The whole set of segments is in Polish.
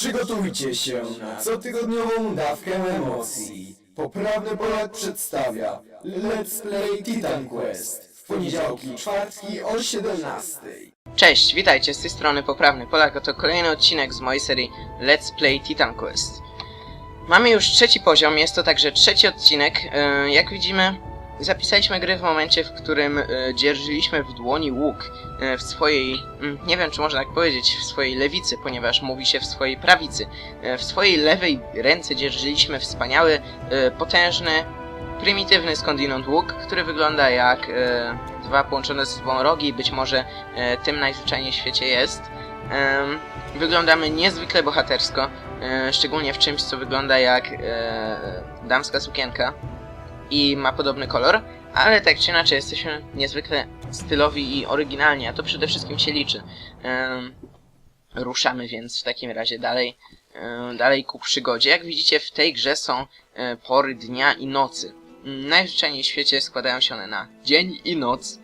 Przygotujcie się na cotygodniową dawkę emocji. Poprawny Polak przedstawia Let's Play Titan Quest w poniedziałki, czwartki o 17. Cześć, witajcie, z tej strony Poprawny Polak, a to kolejny odcinek z mojej serii Let's Play Titan Quest. Mamy już trzeci poziom, jest to także trzeci odcinek. E, Jak widzimy, zapisaliśmy grę w momencie, w którym e, dzierżyliśmy w dłoni łuk e, w swojej, mm, nie wiem czy można tak powiedzieć, w swojej lewicy, ponieważ mówi się w swojej prawicy. E, W swojej lewej ręce dzierżyliśmy wspaniały, potężny, prymitywny skądinąd łuk, który wygląda jak dwa połączone ze sobą rogi być może tym najzwyczajniej w świecie jest. Wyglądamy niezwykle bohatersko, szczególnie w czymś, co wygląda jak damska sukienka i ma podobny kolor, ale tak czy inaczej jesteśmy niezwykle stylowi i oryginalni, a to przede wszystkim się liczy. Ruszamy więc w takim razie dalej, dalej ku przygodzie. Jak widzicie w tej grze są e, pory dnia i nocy. Najzwyczajniej w świecie składają się one na dzień i noc.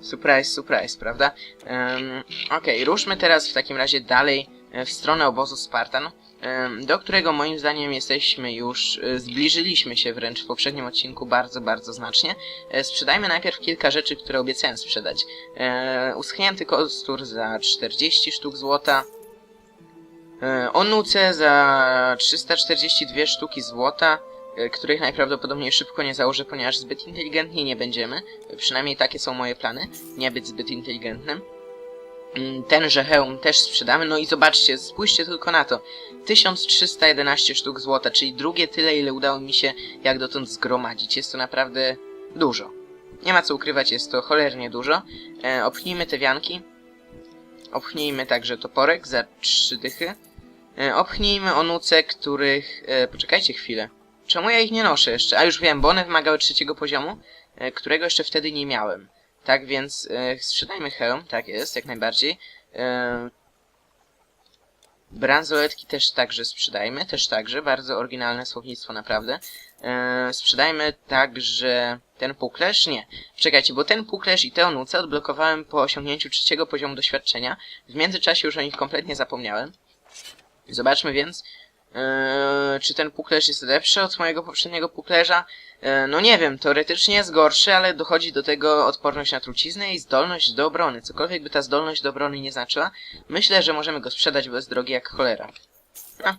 Surprise, surprise, prawda? Um, Okej, ruszmy teraz w takim razie dalej w stronę obozu Spartan, em, do którego moim zdaniem jesteśmy już, e, zbliżyliśmy się wręcz w poprzednim odcinku bardzo, bardzo znacznie. E, Sprzedajmy najpierw kilka rzeczy, które obiecałem sprzedać. E, uschnięty kostur za 40 sztuk złota, e, onuce za 342 sztuki złota, e, których najprawdopodobniej szybko nie założę, ponieważ zbyt inteligentni nie będziemy. Przynajmniej takie są moje plany, nie być zbyt inteligentnym. Mm, Tenże hełm też sprzedamy, no i zobaczcie, spójrzcie tylko na to. 1311 sztuk złota, czyli drugie tyle, ile udało mi się jak dotąd zgromadzić. Jest to naprawdę dużo. Nie ma co ukrywać, jest to cholernie dużo. E, opchnijmy te wianki. Opchnijmy także toporek za trzy dychy. E, opchnijmy onuce, których... E, poczekajcie chwilę. Czemu ja ich nie noszę jeszcze? A już wiem, bo one wymagały trzeciego poziomu, e, którego jeszcze wtedy nie miałem. Tak więc e, sprzedajmy hełm, tak jest, jak najbardziej. E, bransoletki też także sprzedajmy, też także, bardzo oryginalne słownictwo naprawdę. E, sprzedajmy także ten puklerz? Nie. Czekajcie, bo ten puklerz i te onuce odblokowałem po osiągnięciu trzeciego poziomu doświadczenia. W międzyczasie już o nich kompletnie zapomniałem. Zobaczmy więc, e, czy ten puklerz jest lepszy od mojego poprzedniego puklerza. E, No nie wiem, teoretycznie jest gorszy, ale dochodzi do tego odporność na truciznę i zdolność do obrony. Cokolwiek by ta zdolność do obrony nie znaczyła, myślę, że możemy go sprzedać, jest drogi jak cholera. No.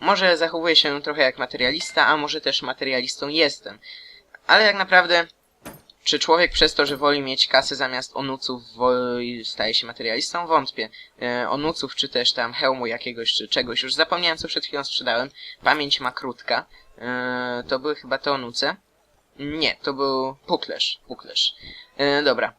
Może zachowuję się trochę jak materialista, a może też materialistą jestem. Ale jak naprawdę, czy człowiek przez to, że woli mieć kasę zamiast onuców, staje się materialistą? Wątpię. E, onuców, czy też tam hełmu jakiegoś, czy czegoś. Już zapomniałem, co przed chwilą sprzedałem. Pamięć ma krótka. E, to były chyba te onuce. Nie, to był puklerz. Puklerz. E, dobra.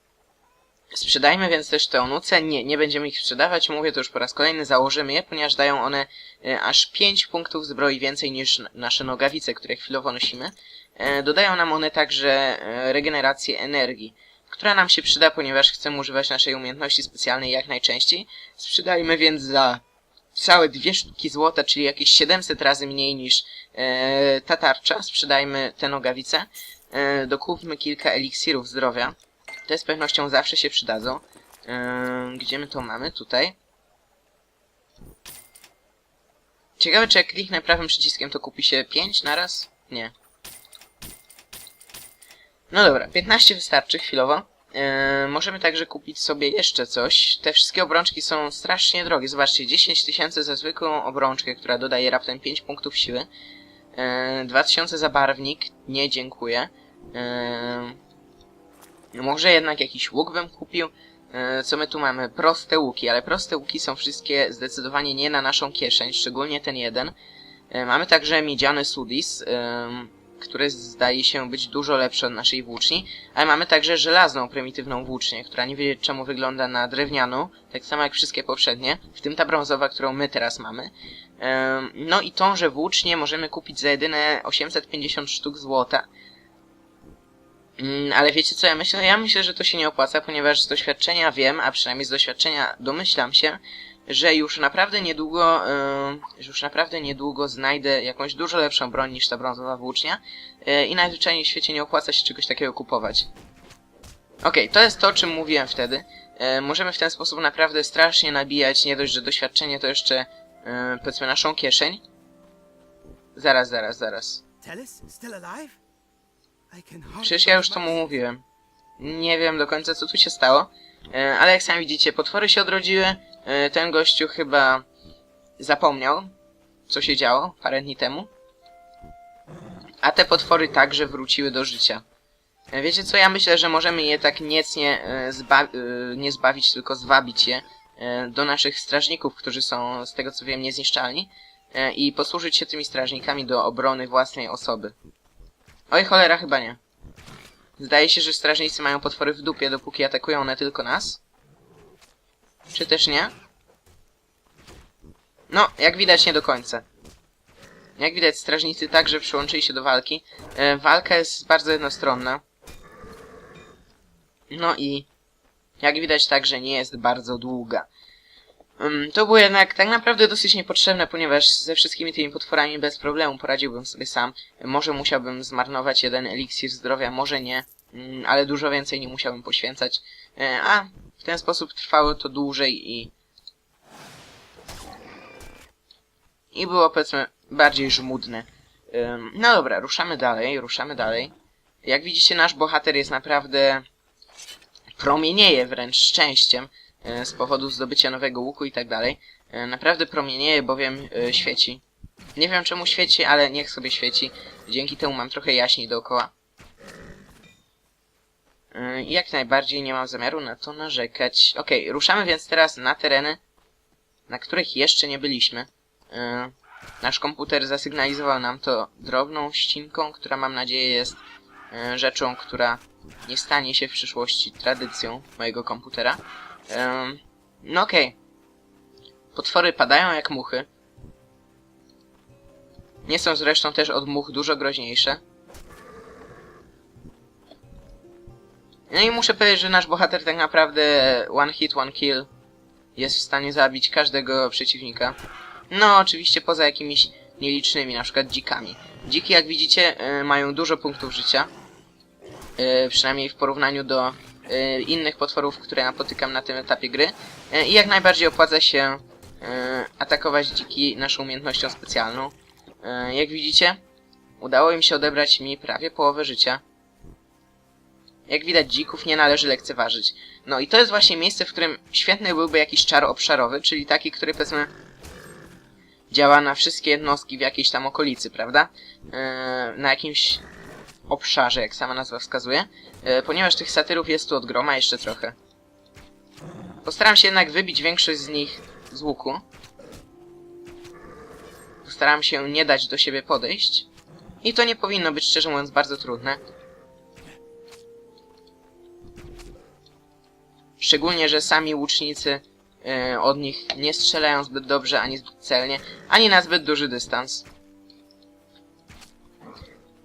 Sprzedajmy więc też te onuce. Nie, nie będziemy ich sprzedawać. Mówię to już po raz kolejny. Założymy je, ponieważ dają one e, aż 5 punktów zbroi więcej niż nasze nogawice, które chwilowo nosimy. E, dodają nam one także e, regenerację energii, która nam się przyda, ponieważ chcemy używać naszej umiejętności specjalnej jak najczęściej. Sprzedajmy więc za całe dwie sztuki złota, czyli jakieś 700 razy mniej niż e, ta tarcza. Sprzedajmy te nogawice. E, dokupmy kilka eliksirów zdrowia. Te z pewnością zawsze się przydadzą. E, gdzie my to mamy? Tutaj. Ciekawe, czy jak kliknę prawym przyciskiem, to kupi się 5 naraz? Nie. No dobra, 15 wystarczy chwilowo. E, możemy także kupić sobie jeszcze coś. Te wszystkie obrączki są strasznie drogie. Zobaczcie, 10 tysięcy za zwykłą obrączkę, która dodaje raptem 5 punktów siły. E, 2000 za barwnik. Nie, dziękuję. E, może jednak jakiś łuk bym kupił. E, co my tu mamy? Proste łuki, ale proste łuki są wszystkie zdecydowanie nie na naszą kieszeń, szczególnie ten jeden. E, mamy także miedziany sudis, em, który zdaje się być dużo lepszy od naszej włóczni, ale mamy także żelazną, prymitywną włócznię, która nie wie czemu wygląda na drewnianą, tak samo jak wszystkie poprzednie, w tym ta brązowa, którą my teraz mamy. No i tąże włócznię możemy kupić za jedyne 850 sztuk złota. Mm, Ale wiecie co ja myślę? Ja myślę, że to się nie opłaca, ponieważ z doświadczenia wiem, a przynajmniej z doświadczenia domyślam się, że już naprawdę niedługo, yy, że już naprawdę niedługo znajdę jakąś dużo lepszą broń niż ta brązowa włócznia yy, i najzwyczajniej w świecie nie opłaca się czegoś takiego kupować. Okej, to jest to, o czym mówiłem wtedy. Yy, możemy w ten sposób naprawdę strasznie nabijać, nie dość, że doświadczenie to jeszcze powiedzmy naszą kieszeń. Zaraz, zaraz, zaraz. Przecież ja już to mu mówiłem. Nie wiem do końca co tu się stało, ale jak sami widzicie, potwory się odrodziły. E, ten gościu chyba zapomniał, co się działo parę dni temu. A te potwory także wróciły do życia. E, Wiecie co, ja myślę, że możemy je tak niecnie e, zba nie zbawić, tylko zwabić je do naszych strażników, którzy są, z tego co wiem, niezniszczalni. I posłużyć się tymi strażnikami do obrony własnej osoby. Oj cholera, chyba nie. Zdaje się, że strażnicy mają potwory w dupie, dopóki atakują one tylko nas. Czy też nie? No, jak widać nie do końca. Jak widać strażnicy także przyłączyli się do walki. E, walka jest bardzo jednostronna. No i jak widać także nie jest bardzo długa. To było jednak tak naprawdę dosyć niepotrzebne, ponieważ ze wszystkimi tymi potworami bez problemu poradziłbym sobie sam. Może musiałbym zmarnować jeden eliksir zdrowia, może nie, mm, ale dużo więcej nie musiałbym poświęcać. E, A w ten sposób trwało to dłużej i. I było powiedzmy bardziej żmudne. No dobra, ruszamy dalej, ruszamy dalej. Jak widzicie, nasz bohater jest naprawdę. promienieje wręcz szczęściem e, z powodu zdobycia nowego łuku i tak dalej. E, Naprawdę promienieje, bowiem e, świeci. Nie wiem czemu świeci, ale niech sobie świeci. Dzięki temu mam trochę jaśniej dookoła. I Jak najbardziej nie mam zamiaru na to narzekać. Okej, ruszamy więc teraz na tereny, na których jeszcze nie byliśmy. Yy, Nasz komputer zasygnalizował nam to drobną ścinką, która mam nadzieję jest yy, rzeczą, która nie stanie się w przyszłości tradycją mojego komputera. No okej. Potwory padają jak muchy. Nie są zresztą też od much dużo groźniejsze. No i muszę powiedzieć, że nasz bohater tak naprawdę one hit, one kill jest w stanie zabić każdego przeciwnika. No, oczywiście poza jakimiś nielicznymi, na przykład dzikami. Dziki, jak widzicie, y, mają dużo punktów życia. Y, przynajmniej w porównaniu do y, innych potworów, które napotykam na tym etapie gry. I jak najbardziej opłaca się atakować dziki naszą umiejętnością specjalną. Jak widzicie, udało im się odebrać mi prawie połowę życia. Jak widać, dzików nie należy lekceważyć. No i to jest właśnie miejsce, w którym świetny byłby jakiś czar obszarowy, czyli taki, który powiedzmy działa na wszystkie jednostki w jakiejś tam okolicy, prawda? Eee, na jakimś obszarze, jak sama nazwa wskazuje. Eee, ponieważ tych satyrów jest tu od groma jeszcze trochę. Postaram się jednak wybić większość z nich z łuku. Postaram się nie dać do siebie podejść. I to nie powinno być, szczerze mówiąc, bardzo trudne. Szczególnie, że sami łucznicy e, od nich nie strzelają zbyt dobrze, ani zbyt celnie, ani na zbyt duży dystans.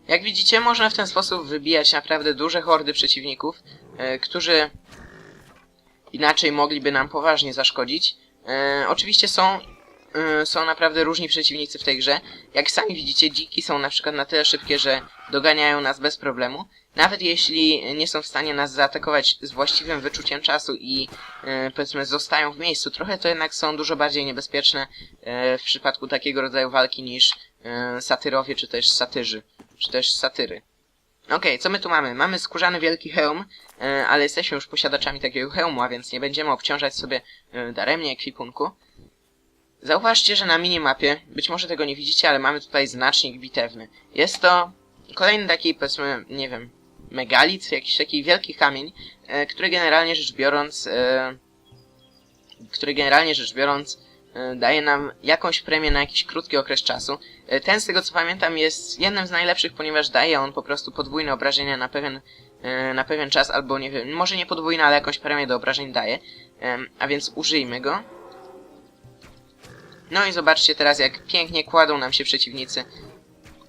Jak widzicie, można w ten sposób wybijać naprawdę duże hordy przeciwników, e, którzy inaczej mogliby nam poważnie zaszkodzić. E, oczywiście są, e, są naprawdę różni przeciwnicy w tej grze. Jak sami widzicie, dziki są na przykład na tyle szybkie, że doganiają nas bez problemu. Nawet jeśli nie są w stanie nas zaatakować z właściwym wyczuciem czasu i e, powiedzmy zostają w miejscu, trochę to jednak są dużo bardziej niebezpieczne e, w przypadku takiego rodzaju walki niż e, satyrowie czy też satyrzy, czy też satyry. Okej, co my tu mamy? Mamy skórzany wielki hełm, ale jesteśmy już posiadaczami takiego hełmu, a więc nie będziemy obciążać sobie daremnie ekwipunku. Zauważcie, że na minimapie, być może tego nie widzicie, ale mamy tutaj znacznik bitewny. Jest to kolejny taki, powiedzmy, nie wiem, megalit, jakiś taki wielki kamień, e, który generalnie rzecz biorąc, e, który generalnie rzecz biorąc e, daje nam jakąś premię na jakiś krótki okres czasu. E, ten, z tego co pamiętam, jest jednym z najlepszych, ponieważ daje on po prostu podwójne obrażenia na pewien, e, na pewien czas, albo nie wiem, może nie podwójne, ale jakąś premię do obrażeń daje. A więc użyjmy go. No i zobaczcie teraz, jak pięknie kładą nam się przeciwnicy.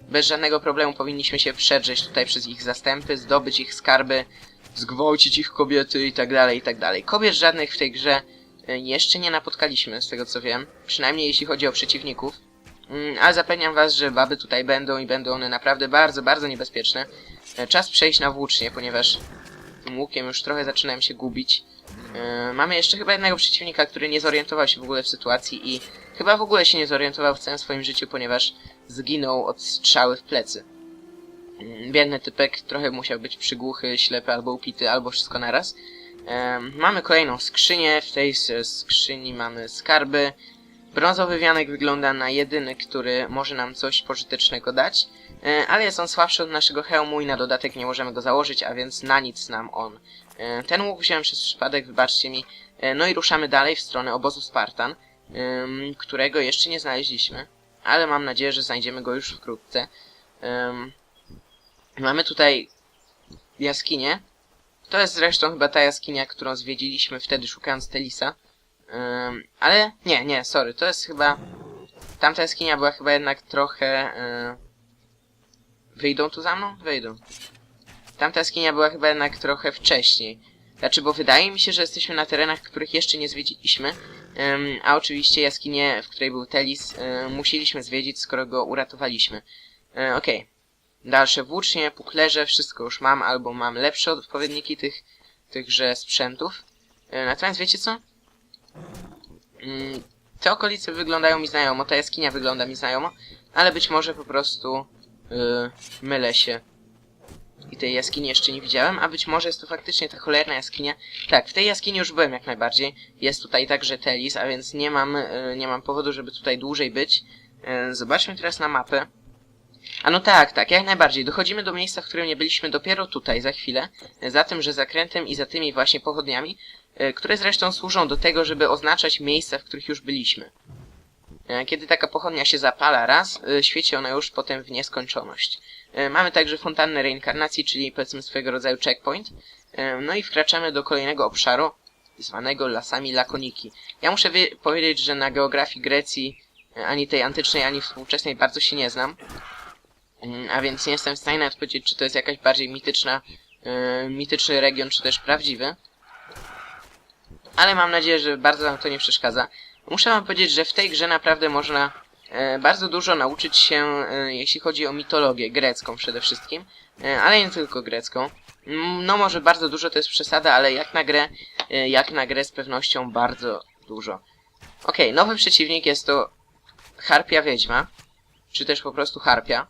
Bez żadnego problemu powinniśmy się przedrzeć tutaj przez ich zastępy, zdobyć ich skarby, zgwałcić ich kobiety i tak dalej, i tak dalej. Kobiet żadnych w tej grze e, jeszcze nie napotkaliśmy, z tego co wiem. Przynajmniej jeśli chodzi o przeciwników. Mm, Ale zapewniam was, że baby tutaj będą i będą one naprawdę bardzo, bardzo niebezpieczne. E, Czas przejść na włócznie, ponieważ tym łukiem już trochę zaczynałem się gubić. E, Mamy jeszcze chyba jednego przeciwnika, który nie zorientował się w ogóle w sytuacji i chyba w ogóle się nie zorientował w całym swoim życiu, ponieważ zginął od strzały w plecy. Mm, Biedny typek trochę musiał być przygłuchy, ślepy albo upity, albo wszystko naraz. Mamy kolejną skrzynię, w tej skrzyni mamy skarby. Brązowy wianek wygląda na jedyny, który może nam coś pożytecznego dać, ale jest on słabszy od naszego hełmu i na dodatek nie możemy go założyć, a więc na nic nam on. Ten łuk wziąłem przez przypadek, wybaczcie mi. E, No i ruszamy dalej w stronę obozu Spartan, którego jeszcze nie znaleźliśmy, ale mam nadzieję, że znajdziemy go już wkrótce. Mamy tutaj jaskinię. To jest zresztą chyba ta jaskinia, którą zwiedziliśmy wtedy szukając Telisa. Ale nie, nie, sorry, to jest chyba... Tamta jaskinia była chyba jednak trochę... e, Wyjdą tu za mną? Wyjdą. Tamta jaskinia była chyba jednak trochę wcześniej. Znaczy, bo wydaje mi się, że jesteśmy na terenach, których jeszcze nie zwiedziliśmy. A oczywiście jaskinię, w której był Telis, e, musieliśmy zwiedzić, skoro go uratowaliśmy. E, Okej. Dalsze włócznie, puklerze, wszystko już mam, albo mam lepsze odpowiedniki tych, tychże sprzętów. E, natomiast wiecie co? Mm, te okolice wyglądają mi znajomo, ta jaskinia wygląda mi znajomo, ale być może po prostu yy, mylę się. I tej jaskini jeszcze nie widziałem, a być może jest to faktycznie ta cholerna jaskinia. Tak, w tej jaskini już byłem jak najbardziej. Jest tutaj także Telis, a więc nie mam, yy, nie mam powodu, żeby tutaj dłużej być. Yy, zobaczmy teraz na mapę. A no tak, tak, jak najbardziej. Dochodzimy do miejsca, w którym nie byliśmy dopiero tutaj, za chwilę. Yy, Za tym, że zakrętem i za tymi właśnie pochodniami e, które zresztą służą do tego, żeby oznaczać miejsca, w których już byliśmy. E, Kiedy taka pochodnia się zapala raz, e, świeci ona już potem w nieskończoność. E, Mamy także fontannę reinkarnacji, czyli powiedzmy swojego rodzaju checkpoint. E, No i wkraczamy do kolejnego obszaru, zwanego lasami lakoniki. Ja muszę wie- powiedzieć, że na geografii Grecji, e, ani tej antycznej, ani współczesnej bardzo się nie znam. A więc nie jestem w stanie nawet powiedzieć, czy to jest jakaś bardziej mityczna, mityczny region, czy też prawdziwy ale mam nadzieję, że bardzo wam to nie przeszkadza. Muszę wam powiedzieć, że w tej grze naprawdę można bardzo dużo nauczyć się, e, jeśli chodzi o mitologię grecką przede wszystkim, e, ale nie tylko grecką. Mm, No może bardzo dużo to jest przesada, ale jak na grę, e, jak na grę z pewnością bardzo dużo. Okej, nowy przeciwnik jest to Harpia Wiedźma, czy też po prostu Harpia.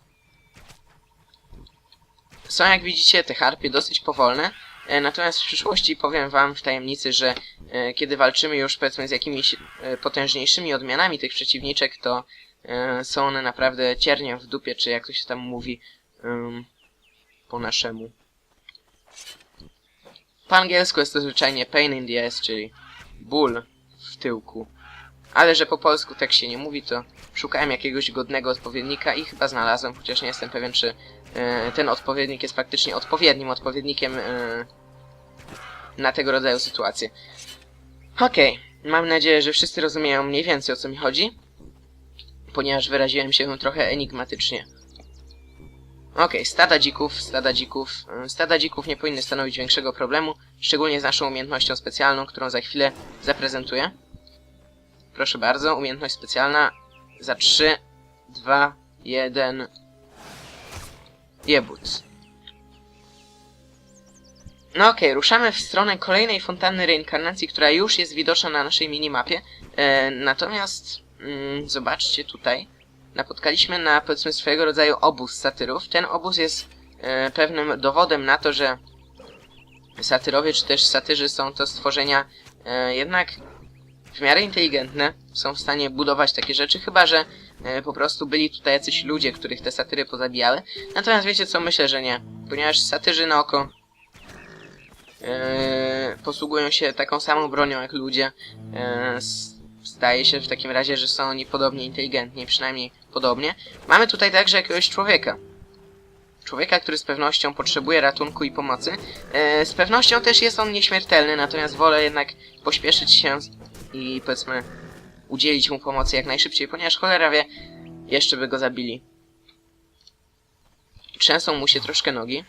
Są jak widzicie te harpie dosyć powolne, E, Natomiast w przyszłości powiem wam w tajemnicy, że e, kiedy walczymy już powiedzmy z jakimiś e, potężniejszymi odmianami tych przeciwniczek, to e, są one naprawdę cierniem w dupie, czy jak to się tam mówi po naszemu. Po angielsku jest to zwyczajnie pain in the ass, czyli ból w tyłku. Ale że po polsku tak się nie mówi, to szukałem jakiegoś godnego odpowiednika i chyba znalazłem, chociaż nie jestem pewien, czy e, ten odpowiednik jest faktycznie odpowiednim odpowiednikiem e, na tego rodzaju sytuacje. Okej, mam nadzieję, że wszyscy rozumieją mniej więcej o co mi chodzi, ponieważ wyraziłem się trochę enigmatycznie. Okej, stada dzików, stada dzików. e, Stada dzików nie powinny stanowić większego problemu, szczególnie z naszą umiejętnością specjalną, którą za chwilę zaprezentuję. Proszę bardzo, umiejętność specjalna za 3, 2, 1. Jebut. No okej, ruszamy w stronę kolejnej fontanny reinkarnacji, która już jest widoczna na naszej minimapie. E, natomiast mm, zobaczcie tutaj. Napotkaliśmy na powiedzmy swojego rodzaju obóz satyrów. Ten obóz jest e, pewnym dowodem na to, że satyrowie czy też satyrzy są to stworzenia e, jednak w miarę inteligentne, są w stanie budować takie rzeczy, chyba że e, po prostu byli tutaj jacyś ludzie, których te satyry pozabijały. Natomiast wiecie co, myślę, że nie, ponieważ satyrzy na oko posługują się taką samą bronią jak ludzie. S- zdaje się w takim razie, że są oni podobnie inteligentni, przynajmniej podobnie. Mamy tutaj także jakiegoś człowieka. Człowieka, który z pewnością potrzebuje ratunku i pomocy. E, z pewnością też jest on nieśmiertelny, natomiast wolę jednak pośpieszyć się i powiedzmy udzielić mu pomocy jak najszybciej, ponieważ cholera wie, jeszcze by go zabili. Trzęsą mu się troszkę nogi.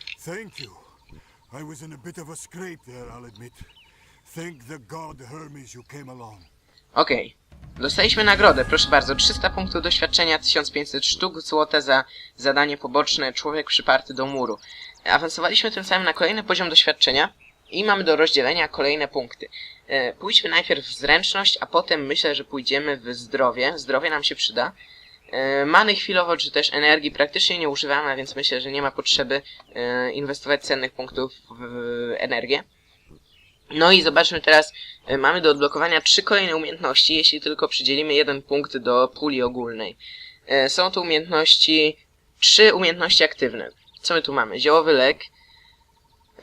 Thank the god Hermes you came along. Okej. Dostaliśmy nagrodę, proszę bardzo, 300 punktów doświadczenia, 1500 sztuk złota za zadanie poboczne Człowiek przyparty do muru. Awansowaliśmy tym samym na kolejny poziom doświadczenia i mamy do rozdzielenia kolejne punkty. E, pójdźmy najpierw w zręczność, a potem myślę, że pójdziemy w zdrowie. Zdrowie nam się przyda. E, Many chwilowo, czy też energii praktycznie nie używamy, więc myślę, że nie ma potrzeby e, inwestować cennych punktów w energię. No i zobaczmy teraz, e, mamy do odblokowania trzy kolejne umiejętności, jeśli tylko przydzielimy jeden punkt do puli ogólnej. E, Są to umiejętności, trzy umiejętności aktywne. Co my tu mamy? Ziołowy lek.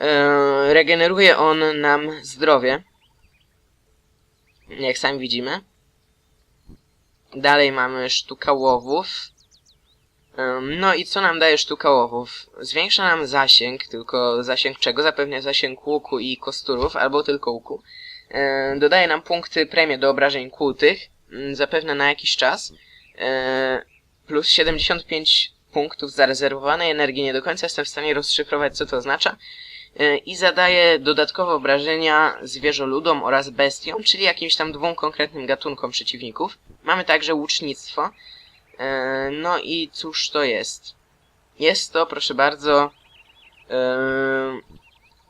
E, Regeneruje on nam zdrowie. Jak sami widzimy. Dalej mamy sztuka łowów. No i co nam daje sztuka łowów? Zwiększa nam zasięg, tylko zasięg czego? Zapewne zasięg łuku i kosturów, albo tylko łuku. Dodaje nam punkty premie do obrażeń kłutych, ym, zapewne na jakiś czas. Yy, Plus 75 punktów zarezerwowanej energii. Nie do końca jestem w stanie rozszyfrować, co to oznacza. Yy, I zadaje dodatkowe obrażenia zwierzoludom oraz bestiom, czyli jakimś tam dwóm konkretnym gatunkom przeciwników. Mamy także łucznictwo. E, No i cóż to jest? Jest to, proszę bardzo, e,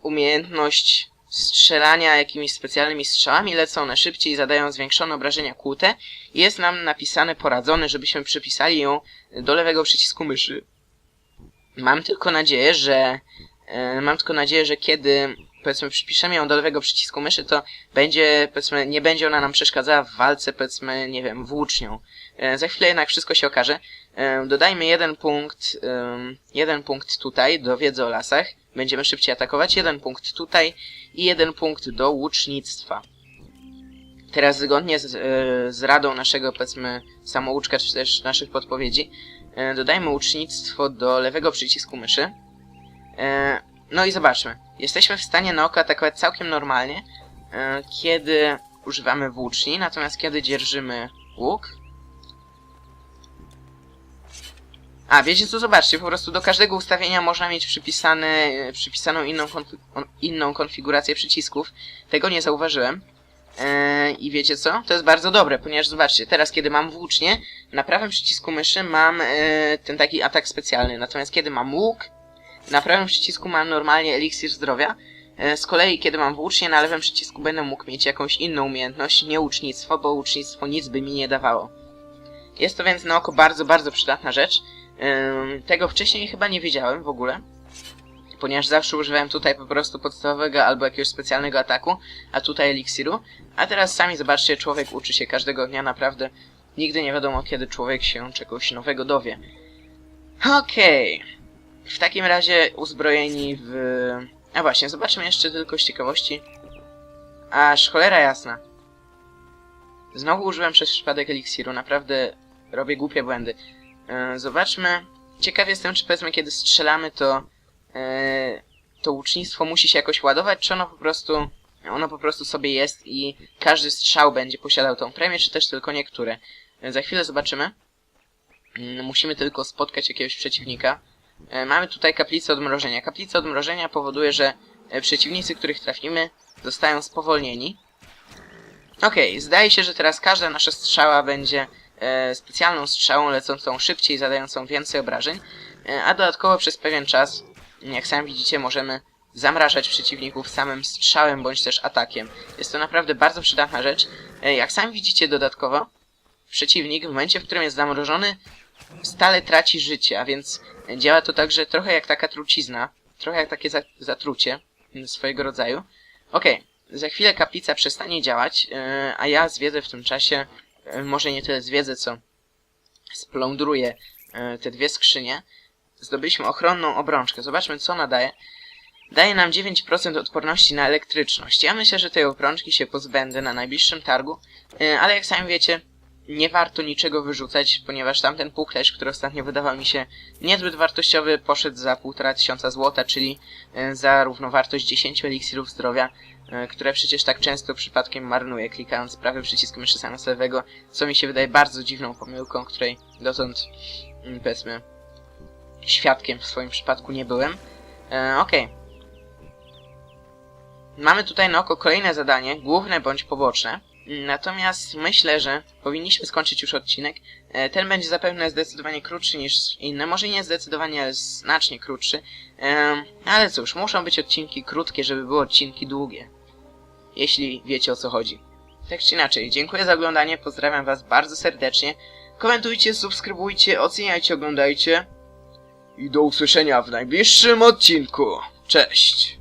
umiejętność strzelania jakimiś specjalnymi strzałami. Lecą one szybciej i zadają zwiększone obrażenia kłute. Jest nam napisane poradzone, żebyśmy przypisali ją do lewego przycisku myszy. Mam tylko nadzieję, że e, mam tylko nadzieję, że kiedy powiedzmy przypiszemy ją do lewego przycisku myszy, to będzie, powiedzmy, nie będzie ona nam przeszkadzała w walce, powiedzmy, nie wiem, włócznią. E, za chwilę jednak wszystko się okaże. E, dodajmy jeden punkt, jeden punkt tutaj do wiedzy o lasach. Będziemy szybciej atakować. Jeden punkt tutaj i jeden punkt do łucznictwa. Teraz zgodnie z, e, z radą naszego, powiedzmy, samouczka, czy też naszych podpowiedzi, e, dodajmy łucznictwo do lewego przycisku myszy. E, no i zobaczmy. Jesteśmy w stanie na oko atakować całkiem normalnie, e, kiedy używamy włóczni, natomiast kiedy dzierżymy łuk... A, wiecie co, zobaczcie, po prostu do każdego ustawienia można mieć przypisane, przypisaną inną, inną konfigurację przycisków. Tego nie zauważyłem. E, I wiecie co? To jest bardzo dobre, ponieważ zobaczcie, teraz kiedy mam włócznie, na prawym przycisku myszy mam e, ten taki atak specjalny, natomiast kiedy mam łuk, na prawym przycisku mam normalnie eliksir zdrowia. E, Z kolei, kiedy mam włócznie, na lewym przycisku będę mógł mieć jakąś inną umiejętność, nie łucznictwo, bo łucznictwo nic by mi nie dawało. Jest to więc na oko bardzo, bardzo przydatna rzecz. Ym, Tego wcześniej chyba nie wiedziałem w ogóle, ponieważ zawsze używałem tutaj po prostu podstawowego albo jakiegoś specjalnego ataku, a tutaj eliksiru. A teraz sami zobaczcie, człowiek uczy się każdego dnia naprawdę. Nigdy nie wiadomo, kiedy człowiek się czegoś nowego dowie. Okej. W takim razie uzbrojeni w... A właśnie, zobaczmy jeszcze tylko z ciekawości. Aż cholera jasna. Znowu użyłem przez przypadek eliksiru, naprawdę robię głupie błędy. E, zobaczmy. Ciekaw jestem, czy powiedzmy, kiedy strzelamy, to e, to łucznictwo musi się jakoś ładować, czy ono po prostu ono po prostu sobie jest i każdy strzał będzie posiadał tą premię, czy też tylko niektóre. E, za chwilę zobaczymy. Mm, Musimy tylko spotkać jakiegoś przeciwnika. E, Mamy tutaj kaplicę odmrożenia. Kaplica odmrożenia powoduje, że e, przeciwnicy, których trafimy, zostają spowolnieni. Okej, zdaje się, że teraz każda nasza strzała będzie e, specjalną strzałą lecącą szybciej, zadającą więcej obrażeń, a dodatkowo przez pewien czas, jak sami widzicie, możemy zamrażać przeciwników samym strzałem bądź też atakiem. Jest to naprawdę bardzo przydatna rzecz. Jak sami widzicie dodatkowo, przeciwnik w momencie, w którym jest zamrożony, stale traci życie, a więc działa to także trochę jak taka trucizna, trochę jak takie za zatrucie swojego rodzaju. Okej, za chwilę kaplica przestanie działać, e, a ja zwiedzę w tym czasie, e, może nie tyle zwiedzę, co splądruję e, te dwie skrzynie. Zdobyliśmy ochronną obrączkę. Zobaczmy, co ona daje. Daje nam 9% odporności na elektryczność. Ja myślę, że tej obrączki się pozbędę na najbliższym targu, ale jak sami wiecie, nie warto niczego wyrzucać, ponieważ tamten puklerz, który ostatnio wydawał mi się niezbyt wartościowy, poszedł za 1,5 tysiąca złota, czyli e, za równowartość 10 eliksirów zdrowia, e, które przecież tak często przypadkiem marnuję, klikając prawym przyciskiem myszy zamiast co mi się wydaje bardzo dziwną pomyłką, której dotąd, mm, powiedzmy, świadkiem w swoim przypadku nie byłem. E, Okej. Mamy tutaj na oko kolejne zadanie, główne bądź poboczne. Natomiast myślę, że powinniśmy skończyć już odcinek. E, Ten będzie zapewne zdecydowanie krótszy niż inne. Może nie zdecydowanie, ale znacznie krótszy. E, Ale cóż, muszą być odcinki krótkie, żeby były odcinki długie. jeśli wiecie o co chodzi. Tak czy inaczej, dziękuję za oglądanie, pozdrawiam was bardzo serdecznie. Komentujcie, subskrybujcie, oceniajcie, oglądajcie. I do usłyszenia w najbliższym odcinku. Cześć!